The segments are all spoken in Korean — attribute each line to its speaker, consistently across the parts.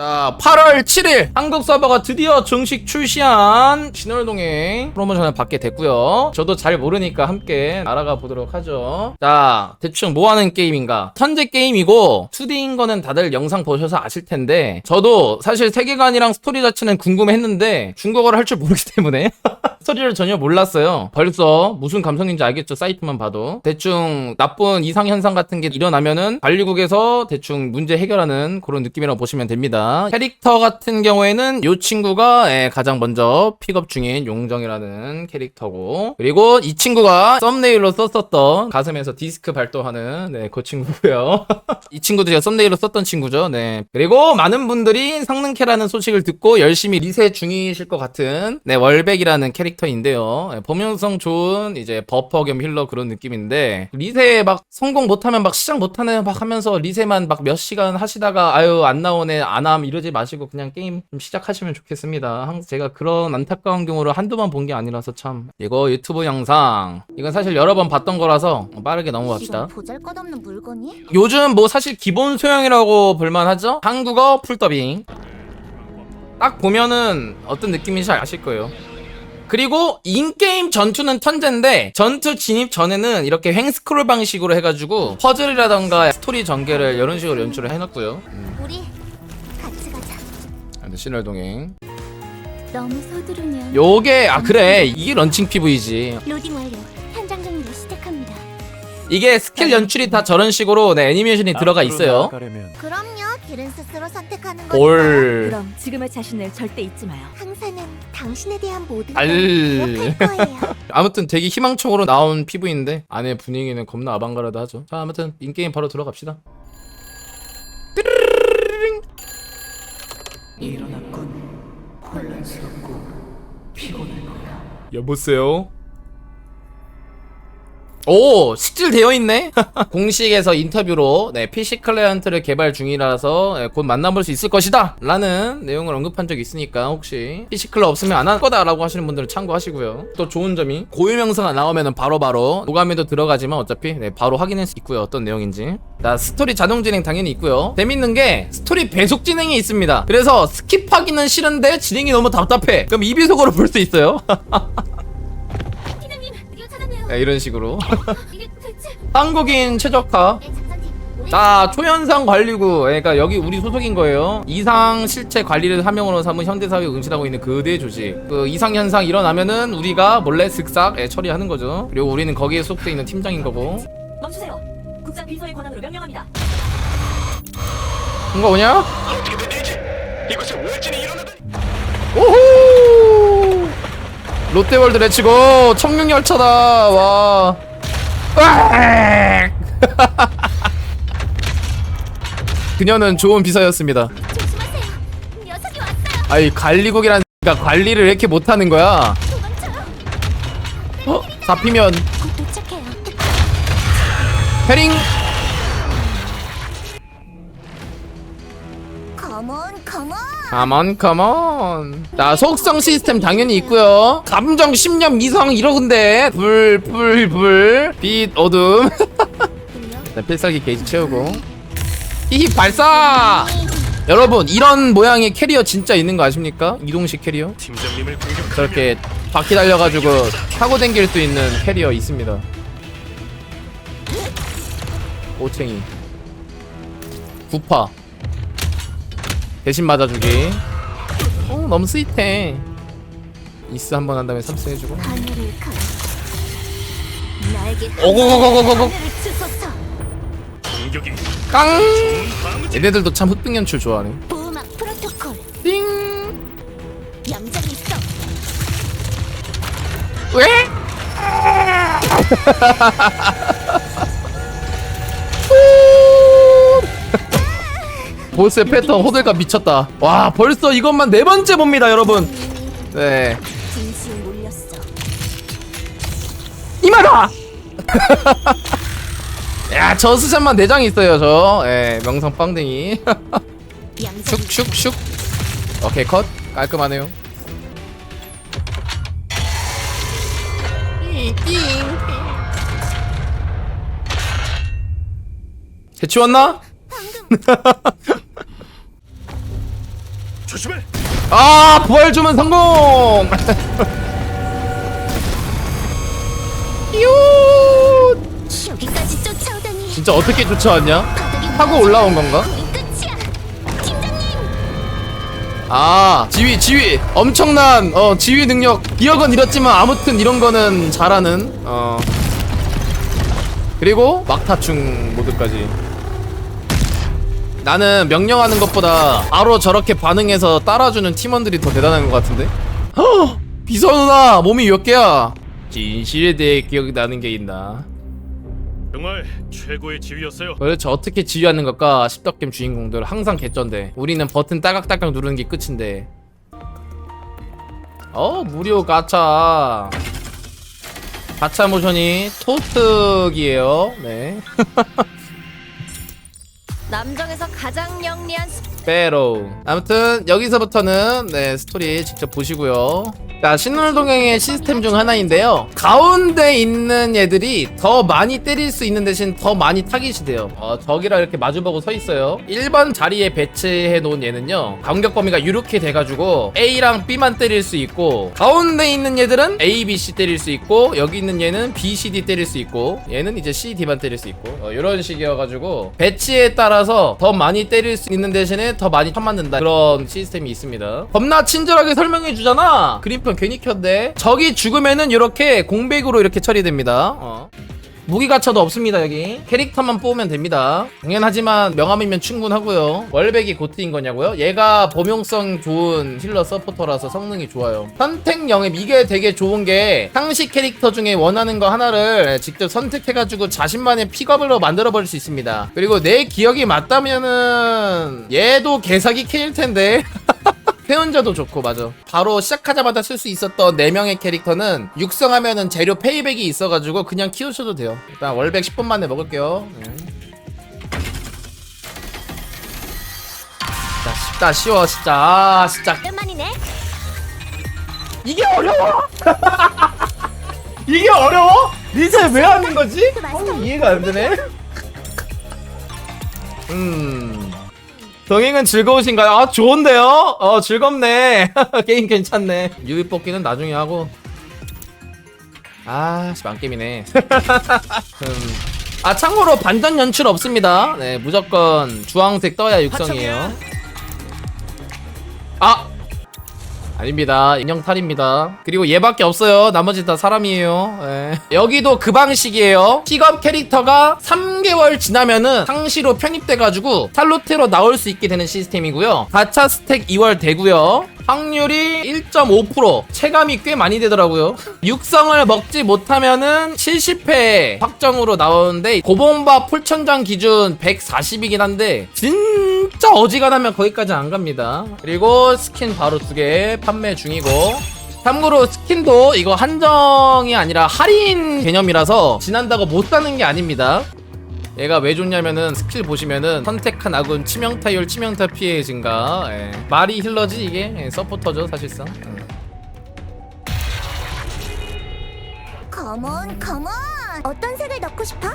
Speaker 1: 자, 8월 7일 한국 서버가 드디어 정식 출시한 신월동행 프로모션을 받게 됐고요. 저도 잘 모르니까 함께 알아가 보도록 하죠. 자, 대충 뭐 하는 게임인가? 천재 게임이고 2D인 거는 다들 영상 보셔서 아실 텐데 저도 사실 세계관이랑 스토리 자체는 궁금했는데 중국어를 할 줄 모르기 때문에 스토리를 전혀 몰랐어요. 벌써 무슨 감성인지 알겠죠? 사이트만 봐도. 대충 나쁜 이상 현상 같은 게 일어나면은 관리국에서 대충 문제 해결하는 그런 느낌이라고 보시면 됩니다. 캐릭터 같은 경우에는 이 친구가 예, 가장 먼저 픽업 중인 용정이라는 캐릭터고 그리고 이 친구가 썸네일로 썼었던 가슴에서 디스크 발동하는 네, 그 친구고요. 이 친구도 제가 썸네일로 썼던 친구죠. 네. 그리고 많은 분들이 성능캐라는 소식을 듣고 열심히 리셋 중이실 것 같은 네, 월백이라는 캐릭터인데요. 네, 범용성 좋은 이제 버퍼 겸 힐러 그런 느낌인데 리셋 막 성공 못하면 막 시작 못하네 막 하면서 리셋만 막 몇 시간 하시다가 아유 안 나오네 안 함 이러지 마시고 그냥 게임 좀 시작하시면 좋겠습니다. 항상 제가 그런 안타까운 경우를 한두 번 본 게 아니라서 참 이거 유튜브 영상 이건 사실 여러 번 봤던 거라서 빠르게 넘어갑시다.
Speaker 2: 보잘것없는 물건이?
Speaker 1: 요즘 뭐 사실 기본 소양이라고 볼만하죠? 한국어 풀더빙. 딱 보면은 어떤 느낌인지 아실 거예요. 그리고 인게임 전투는 천재인데 전투 진입 전에는 이렇게 횡스크롤 방식으로 해가지고 퍼즐이라던가 스토리 전개를 이런 식으로 연출을 해놨고요.
Speaker 2: 우리.
Speaker 1: 신월 동행.
Speaker 2: 너무 서두르면
Speaker 1: 요게 아 그래 이게 런칭 PV지.
Speaker 2: 로딩 완료. 현장 정리를 시작합니다.
Speaker 1: 이게 스킬 연출이 다 저런 식으로 네, 애니메이션이 들어가 있어요.
Speaker 2: 그럼요. 길은 스스로 선택하는 거니까.
Speaker 1: 올.
Speaker 3: 그럼 지금의 자신을 절대 잊지 마요.
Speaker 2: 항상은 당신에 대한 모든
Speaker 1: 알.
Speaker 2: 걸 기억할 거예요.
Speaker 1: 아무튼 되게 희망적으로 나온 PV인데 안에 분위기는 겁나 아방가르드 하죠. 자 아무튼 인게임 바로 들어갑시다. 여보세요? 오, 스틸 되어 있네. 공식에서 인터뷰로 네, PC 클라이언트를 개발 중이라서 네, 곧 만나볼 수 있을 것이다. 라는 내용을 언급한 적이 있으니까 혹시 PC 클라 없으면 안 할 거다 라고 하시는 분들은 참고하시고요. 또 좋은 점이 고유 명사가 나오면은 바로바로 도감에도 들어가지만 어차피 네, 바로 확인할 수 있고요. 어떤 내용인지. 자, 스토리 자동 진행 당연히 있고요. 재밌는 게 스토리 배속 진행이 있습니다. 그래서 스킵하기는 싫은데 진행이 너무 답답해. 그럼 2비속으로 볼 수 있어요.
Speaker 2: 네,
Speaker 1: 이런 식으로. 한국인 최적화.
Speaker 2: 우리
Speaker 1: 자 초현상 관리구 그러니까 여기 우리 소속인 거예요 이상 실체 관리를 사명으로 삼은 현대사회에 응시하고 있는 거대 조직 그 이상 현상 일어나면은 우리가 몰래 슥싹 예, 처리하는 거죠 그리고 우리는 거기에 속돼 있는 팀장인 거고
Speaker 3: 멈추세요. 국장 비서의 권한으로 명령합니다.
Speaker 1: 뭔가 오냐? 오호 롯데월드 레츠고 청룡열차다 와! 그녀는 좋은 비서였습니다
Speaker 2: 조심하세요. 녀석이 왔어요.
Speaker 1: 아이 관리국이란 가 관리를 왜 이렇게 못하는 거야?
Speaker 2: 도망쳐요.
Speaker 1: 어? 잡히면
Speaker 2: 곧 도착해요.
Speaker 1: 패링 가먼 가먼 자 속성 시스템 당연히 있고요. 감정 10년 미성 이러근데. 불 불 불빛 어둠. 자, 필살기 게이지 채우고. 히히 발사! 여러분 이런 모양의 캐리어 진짜 있는 거 아십니까? 이동식 캐리어?
Speaker 4: 팀장님을 공격.
Speaker 1: 저렇게 바퀴 달려가지고 타고 댕길 수 있는 캐리어 있습니다. 오챙이. 구파 대신 맞아주기 어 너무 스윗해 이스 한번 한 다음에 3스 해주고 오고고고고고고 깡. 얘네들도 참 흑백 연출 좋아하네. 띵. 왜? 보스의 패턴 호들갑 미쳤다. 와 벌써 이것만 네 번째 봅니다, 여러분. 네. 이마다. 야 저스샷만 내장 있어요, 저. 예, 명성
Speaker 2: 빵댕이.
Speaker 1: 슉슉슉. 오케이 컷. 깔끔하네요. 해치웠나?
Speaker 4: 조심해.
Speaker 1: 아 부활 주문 성공 유
Speaker 2: 여기까지 쫓아오다니.
Speaker 1: 진짜 어떻게 쫓아왔냐
Speaker 2: 바닥이
Speaker 1: 타고 올라온 건가
Speaker 2: 우린 끝이야. 팀장님.
Speaker 1: 아 지휘 지휘 엄청난 어 지휘 능력 기억은 잃었지만 아무튼 이런 거는 잘하는 어 그리고 막타충 모드까지 나는 명령하는 것보다 바로 저렇게 반응해서 따라주는 팀원들이 더 대단한 것 같은데? 허 비서 누나 몸이 몇 개야? 진실에 대해 기억이 나는 게 있나?
Speaker 4: 정말 최고의 지휘였어요.
Speaker 1: 도대체 어떻게 지휘하는 걸까 십덕겜 주인공들 항상 개쩐데 우리는 버튼 따각따각 누르는 게 끝인데. 어 무료 가차. 가차 모션이 토특이에요. 네.
Speaker 2: 남정에서 가장 영리한
Speaker 1: 빼로. 아무튼 여기서부터는 네 스토리 직접 보시고요 자 신월동행의 시스템 중 하나인데요. 가운데 있는 얘들이 더 많이 때릴 수 있는 대신 더 많이 타깃이 돼요. 어, 적이랑 이렇게 마주보고 서 있어요. 1번 자리에 배치해 놓은 얘는요 간격 범위가 이렇게 돼가지고 A랑 B만 때릴 수 있고 가운데 있는 얘들은 A, B, C 때릴 수 있고 여기 있는 얘는 B, C, D 때릴 수 있고 얘는 이제 C, D만 때릴 수 있고 어, 이런 식이어가지고 배치에 따라서 더 많이 때릴 수 있는 대신에 더 많이 쳐맞는다. 그런 시스템이 있습니다. 겁나 친절하게 설명해 주잖아! 그림 편 괜히 켰네. 적이 죽으면은 이렇게 공백으로 이렇게 처리됩니다. 어. 무기 가차도 없습니다 여기. 캐릭터만 뽑으면 됩니다. 당연하지만 명함이면 충분하고요. 월백이 고트인 거냐고요? 얘가 범용성 좋은 힐러 서포터라서 성능이 좋아요. 선택 영입 이게 되게 좋은 게 상시 캐릭터 중에 원하는 거 하나를 직접 선택해가지고 자신만의 픽업으로 만들어 버릴 수 있습니다. 그리고 내 기억이 맞다면은 얘도 개사기 캐일 텐데 회원자도 좋고 맞아. 바로 시작하자마자 쓸 수 있었던 4명의 캐릭터는 육성하면은 재료 페이백이 있어가지고 그냥 키우셔도 돼요. 일단 월백 10분 만에 먹을게요. 네. 자 쉽다 쉬워 진짜 아 진짜
Speaker 2: 오랜만이네.
Speaker 1: 이게 어려워? 이게 어려워? 리셋 왜 하는 거지? 어, 이해가 안 되네. 음 동행은 즐거우신가요? 아 좋은데요? 어 즐겁네. 게임 괜찮네. 유비 뽑기는 나중에 하고. 아씨 망게임이네. 음. 아 참고로 반전 연출 없습니다. 네 무조건 주황색 떠야 육성이에요 아닙니다. 인형탈입니다. 그리고 얘밖에 없어요. 나머지 다 사람이에요. 예. 여기도 그 방식이에요. 픽업 캐릭터가 3개월 지나면은 상시로 편입돼가지고 탈로테로 나올 수 있게 되는 시스템이고요. 가차 스택 2월 되고요. 확률이 1.5% 체감이 꽤 많이 되더라고요. 육성을 먹지 못하면은 70회 확정으로 나오는데 고봉바 풀천장 기준 140이긴 한데 진짜 어지간하면 거기까지 안 갑니다. 그리고 스킨 바로 두 개 판매 중이고 참고로 스킨도 이거 한정이 아니라 할인 개념이라서 지난다고 못 사는 게 아닙니다. 얘가 왜 좋냐면은 스킬 보시면은 선택한 악은 치명타율 치명타 피해 증가 예. 말이 힐러지 이게 예, 서포터죠 사실상 예.
Speaker 2: 컴온 컴온. 어떤 색을 넣고 싶어?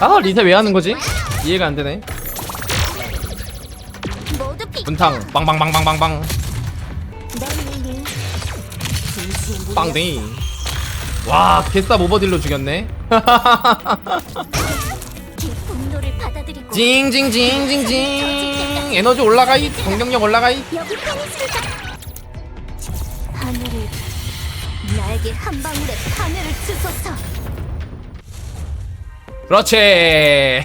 Speaker 1: 아 리세 왜 하는 거지? 이해가 안 되네
Speaker 2: 모두.
Speaker 1: 문탕 빵빵빵빵빵빵. 빵댕이 와 개쌉 오버딜로 죽였네. 징징징징징 에너지 올라가이 공격력 올라가이
Speaker 2: 여기 편있으니까. 하늘을 나에게 한 방울의 하늘을 주소서.
Speaker 1: 그렇지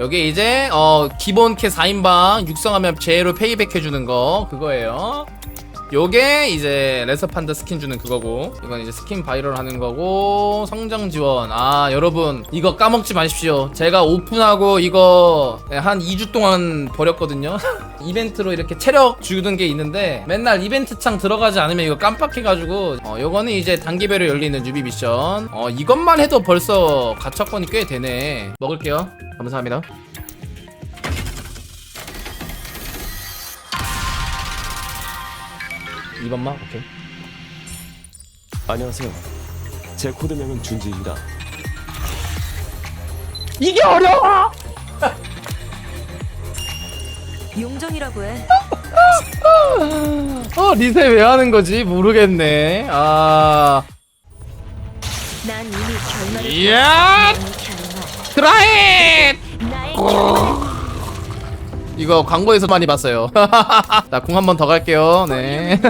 Speaker 1: 여기 이제 어 기본 캐 4인방 육성하면 제로 페이백 해주는 거 그거예요 요게 이제 레서판드 스킨 주는 그거고 이건 이제 스킨 바이럴 하는 거고 성장 지원. 아 여러분 이거 까먹지 마십시오. 제가 오픈하고 이거 한 2주 동안 버렸거든요. 이벤트로 이렇게 체력 주는 게 있는데 맨날 이벤트 창 들어가지 않으면 이거 깜빡해가지고 어 요거는 이제 단계별로 열리는 뉴비 미션. 어 이것만 해도 벌써 가차권이 꽤 되네. 먹을게요. 감사합니다 이번만 오케이
Speaker 5: 안녕하세요. 제 코드명은 준지입니다.
Speaker 1: 이게 어려워!
Speaker 3: 용정이라고 해.
Speaker 1: 어 리세 왜 하는 거지 모르겠네 아
Speaker 3: 난 이미 결말을
Speaker 1: 이야 드라이
Speaker 2: 나의
Speaker 1: 이거 광고에서 많이 봤어요. 자 공 한 번 더 갈게요. 네.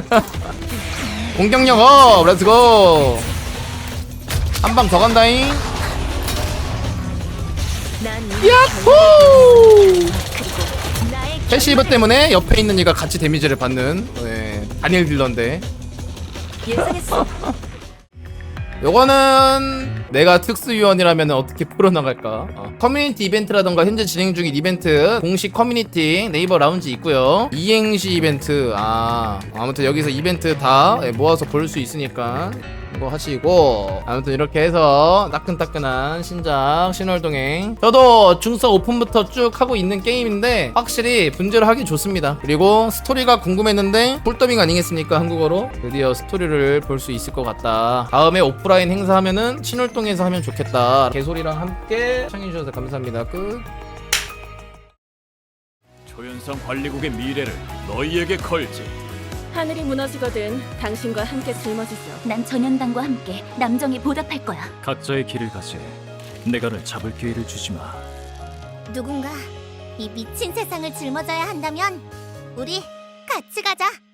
Speaker 1: 공격력 업! 렛츠고 한 방 더 간다잉. 야호! 패시브 때문에 옆에 있는 이가 같이 데미지를 받는 네, 다니엘 딜러인데. 요거는 내가 특수위원이라면 어떻게 풀어나갈까 어. 커뮤니티 이벤트라던가 현재 진행 중인 이벤트 공식 커뮤니티 네이버 라운지 있고요 이행시 이벤트 아 아무튼 여기서 이벤트 다 예, 모아서 볼 수 있으니까 이거 하시고 아무튼 이렇게 해서 따끈따끈한 신작 신월동행. 저도 중서 오픈부터 쭉 하고 있는 게임인데 확실히 분재를 하기 좋습니다. 그리고 스토리가 궁금했는데 풀더빙 아니겠습니까? 한국어로? 드디어 스토리를 볼 수 있을 것 같다. 다음에 오프라인 행사하면은 신월동에서 하면 좋겠다. 개소리랑 함께 시청해주셔서 감사합니다. 끝.
Speaker 4: 조연성 관리국의 미래를 너희에게 걸지.
Speaker 3: 하늘이 무너지거든 당신과 함께 짊어지죠.
Speaker 2: 난 전현당과 함께 남정에 보답할 거야.
Speaker 4: 각자의 길을 가지. 내가 를 잡을 기회를 주지 마.
Speaker 2: 누군가 이 미친 세상을 짊어져야 한다면 우리 같이 가자.